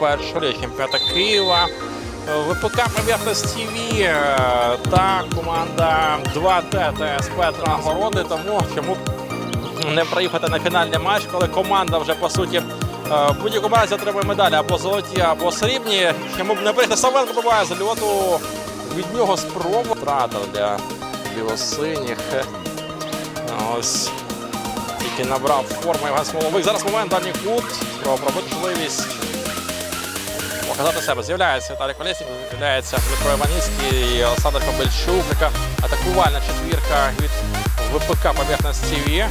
першого ліги чемпіоната Києва. ВПК Поверхність ТВ та команда 2Т ТСП нагороди. Тому чому не приїхати на фінальний матч, коли команда вже по суті е, в будь-якому разі отримує медалі або золоті, або срібні. Чому б не приїхати Савенко буває з льоту від нього спробу. Втрата для білосиніх. Ось тільки набрав форму Євген Смоловик. Зараз момент дальній кут. Пробити можливість показати себе. З'являється Віталій Колєснік, з'являється Дмитро Іваніцький Олександр Кобельчук, яка атакувальна четвірка від ВПК Поверхність ТВ.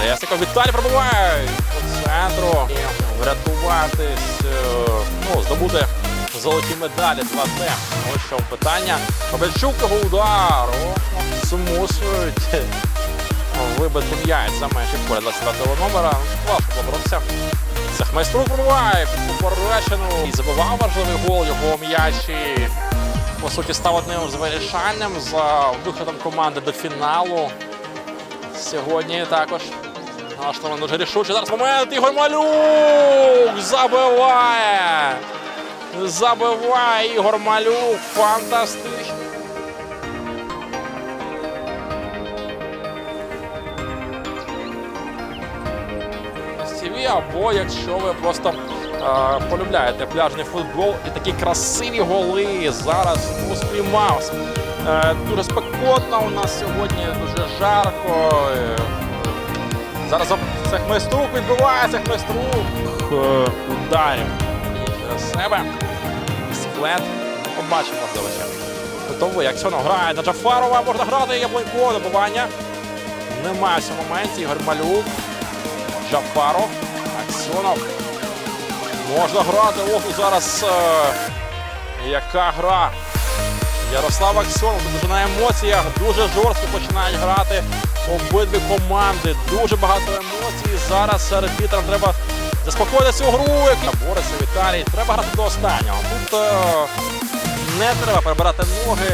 Лесников Віталій пробуває по центру. І врятуватись, е, ну, здобути золоті медалі 2Т. Ось що питання. Кобельчук його удар. О, змусують вибити м'яч за межі поля 29 номера. Важко поборотися. Захмайструк пробиває під поперечину і забивав важливий гол його м'яч. і, По суті, став одним з вирішальним за виходом команди до фіналу. Сьогодні також наш Роман дуже рішучий. Зараз момент Ігор Малюк забиває. Забиває Ігор Малюк. Фантастично. TV, або якщо ви просто е, полюбляєте пляжний футбол і такі красиві голи зараз ну, спіймав. Е, дуже спекотно у нас сьогодні, дуже жарко. Е, зараз Цехмайструк відбиває Цехмайструк. Е, Ударів через себе. Склет. Побачимо, можливо. Готовий. Аксьонов грає на Джафарова, можна грати Яблонько, добування. Немає в цьому моменті. Ігор Малюк. Джафаров. Аксьонов. Можна грати. Ох, зараз е, яка гра. Ярослав Аксьонов дуже на емоціях, дуже жорстко починають грати обидві команди. Дуже багато емоцій. Зараз арбітрам треба заспокоїти цю гру. бореться Віталій. Треба грати до останнього. Тут е, не треба прибирати ноги,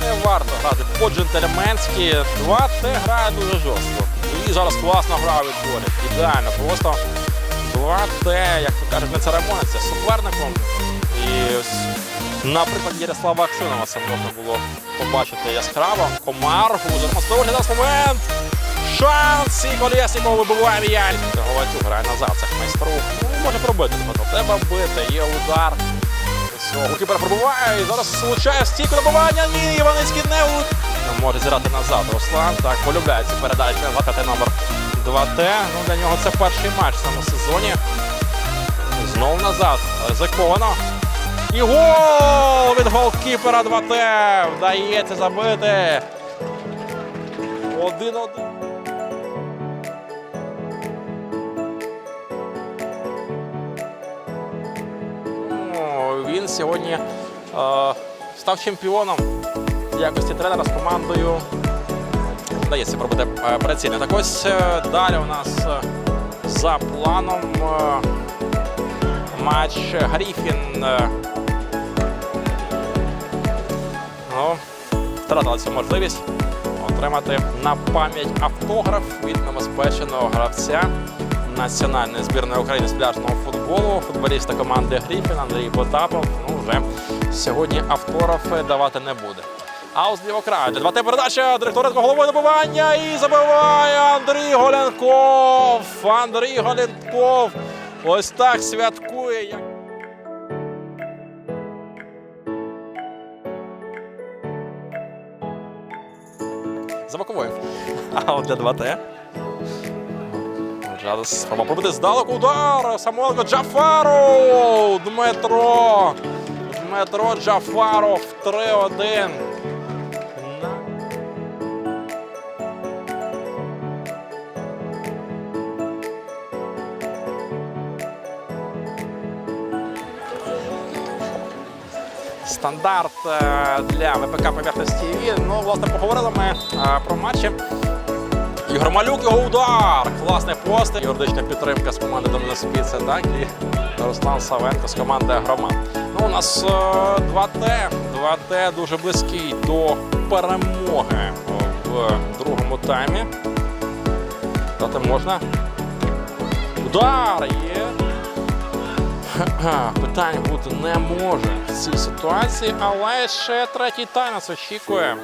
не варто грати по-джентльменськи. 2Т грає дуже жорстко. І зараз класно грає від Борі. Ідеально, просто 2Т, як то кажуть, не церемониться з суперником. І наприклад, Ярослава Аксюнова це можна було побачити яскраво. Комар, Гузер, зараз момент. Шанс і Колєсніков вибиває м'яч. Говатюк грає назад, це майстру. Ну, може пробити, Дмитро. Треба бити, є удар. Гукіпер пробуває і зараз влучає стійку добування. Ні, Іваницький не у... Може зіграти назад. Руслан так полюбляє ці передачі. Гатати номер 2Т. Ну, для нього це перший матч в цьому сезоні. Знову назад. Ризиковано. І гол від голкіпера 2Т. Вдається забити. Один-один. Ну, Він сьогодні е, став чемпіоном в якості тренера з командою. Вдається пробити е, прицільно. Так ось е, далі у нас е, за планом матч Гріфін. Ну, втратила цю можливість отримати на пам'ять автограф від небезпеченого гравця національної збірної України з пляжного футболу, футболіста команди Гріфін Андрій Потапов. Ну, вже сьогодні автографи давати не буде. А ось лівого краю. Для 2Т передача директоренко головою добивання і забиває Андрій Голенков. Андрій Голенков ось так святкує. За боковою. А от для 2Т. Зараз спроба пробити здалеку удар. Самойленко Джафаров. Дмитро. Дмитро Джафаров 3-1. Стандарт е, для ВПК Поверхність ТВ. Ну, власне, поговорили ми е, про матчі. Ігор Малюк, його удар. Класний пост. Юридична підтримка з команди Доміноспіця, так і Руслан Савенко з команди Агромат. Ну, у нас е, 2Т. 2Т дуже близький до перемоги в другому таймі. Дати можна. Удар є. Питань бути не може в цій ситуації, але ще третій тайм очікує.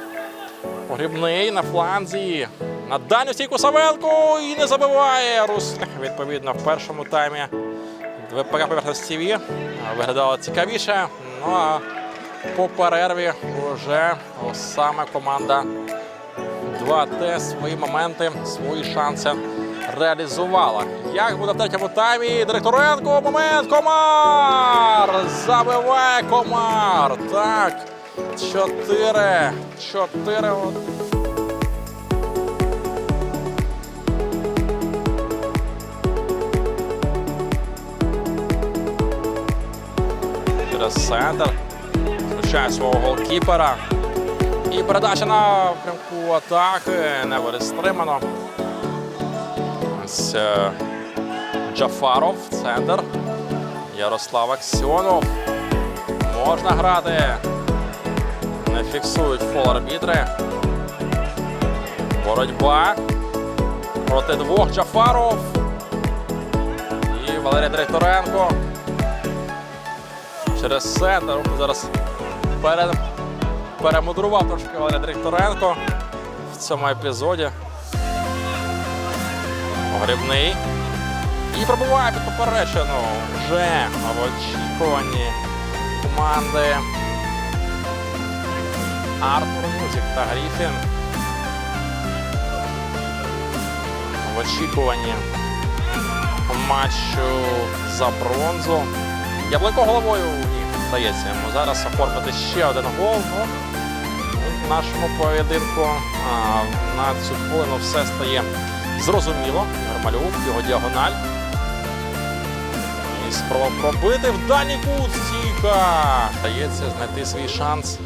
Погрібний на фланзі. На дальню стійку Савенко і не забиває Рус. Відповідно, в першому таймі ВПК поверхності ТВ виглядало цікавіше. Ну а по перерві вже саме команда 2Т свої моменти, свої шанси реалізувала. Як буде в третьому таймі? Директоренко, момент, Комар! Забиває Комар. Так. Чотири. Чотири. Через центр. Включає свого голкіпера. І передача на прямку атаки. Не буде стримано. Ось е, Джафаров, центр. Ярослав Аксьонов. Можна грати. Не фіксують фол арбітри. Боротьба. Проти двох Джафаров. І Валерій Директоренко. Через центр. Зараз перемудрував трошки Валерій Директоренко в цьому епізоді. Грибний. І пробуває під поперечину. Вже в очікуванні команди Артур Музик та Гріфін. В очікуванні матчу за бронзу. Яблуко головою ні, здається йому зараз оформити ще один гол. Ну, в нашому поєдинку а, на цю хвилину все стає зрозуміло. Ігор його діагональ. І спроба пробити в дальній кут стійка. Дається знайти свій шанс,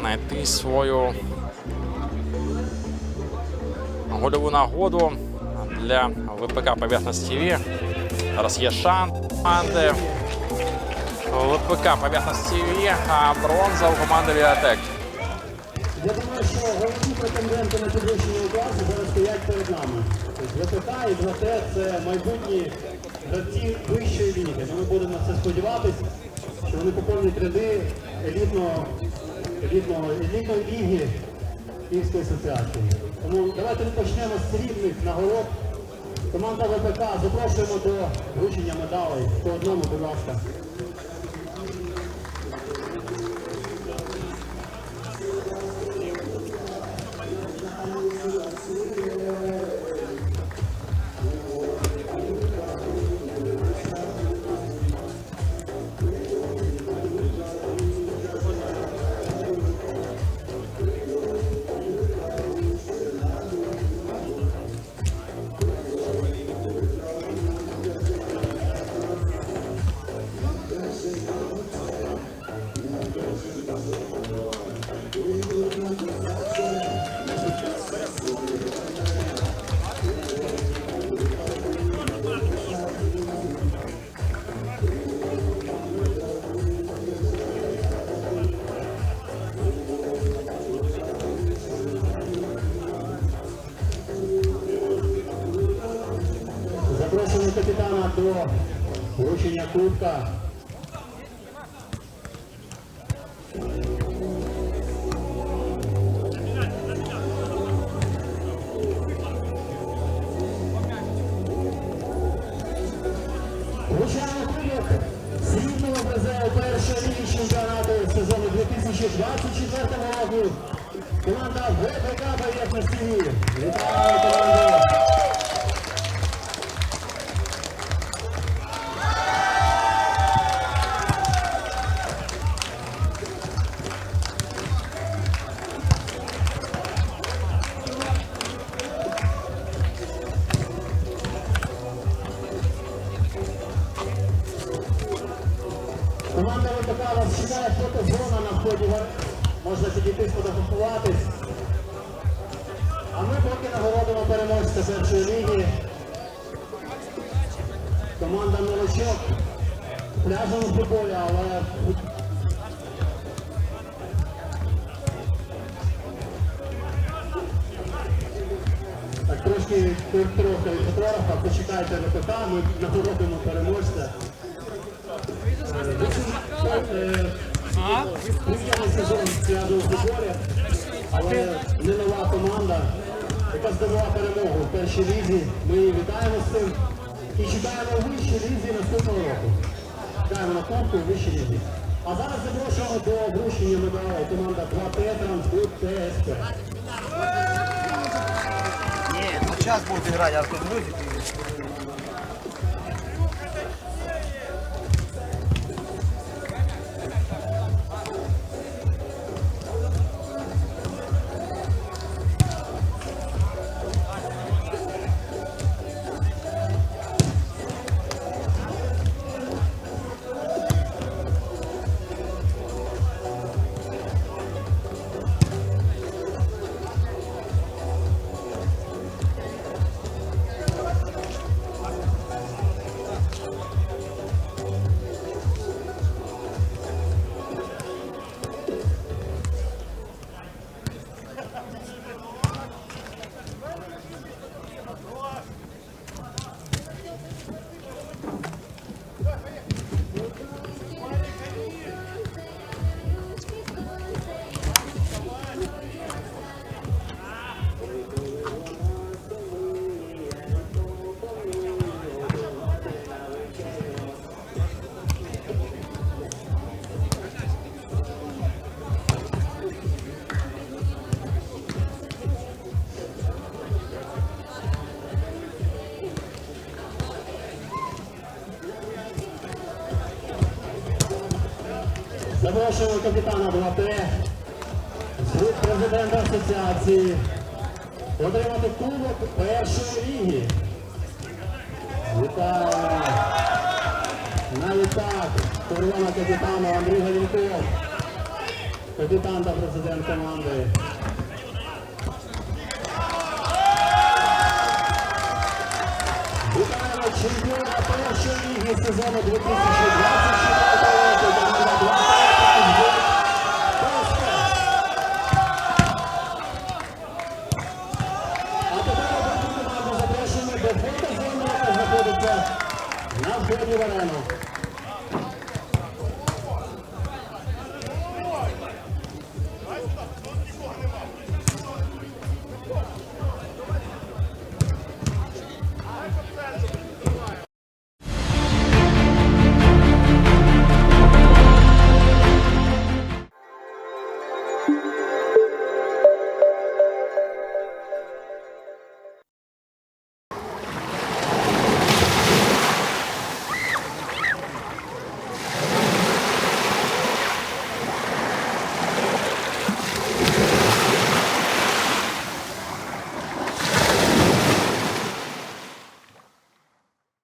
знайти свою гольову нагоду для ВПК Поверхність ТВ. Зараз є шанс команди ВПК Поверхність ТВ, а бронза у команди Віатек. Я думаю, що головні претенденти на підвищення класу зараз стоять перед нами. Тобто ВПК і 2Т – це майбутні гравці вищої ліги. Ми будемо на це сподіватися, що вони поповнять ряди елітного, елітного, елітної ліги Київської асоціації. Тому давайте ми почнемо з срібних нагород. Команда ВПК запрошуємо до вручення медалей. По одному, будь ласка. Кубка. Вручаємо кубок срібного чемпіонату сезону 2024 року. Команда ВПК Поверхність ТВ. Вітаємо команду! Сфотографуватись. А ми поки нагородимо переможця першої ліги. Команда новачок. В футболі, але Так, трошки трохи від фотографа, почекайте ВПК, ми нагородимо переможця. Приємний сезон в футболі, але не нова команда, яка здобула перемогу в першій лізі. Ми її вітаємо з цим і чекаємо у вищій лізі наступного року. Чекаємо на кубку у вищій лізі. А зараз запрошуємо до вручення медалей команда 2Т Трансбуд ТСП. Нет, ну сейчас будет играть Артем Рузик. Запрошуємо капітана 2Т, звуть президента асоціації, отримати кубок першої ліги. Вітаємо! На літак корона капітану Андрій Галінков, капітан та президент команди. Вітаємо чемпіона першої ліги сезону 2024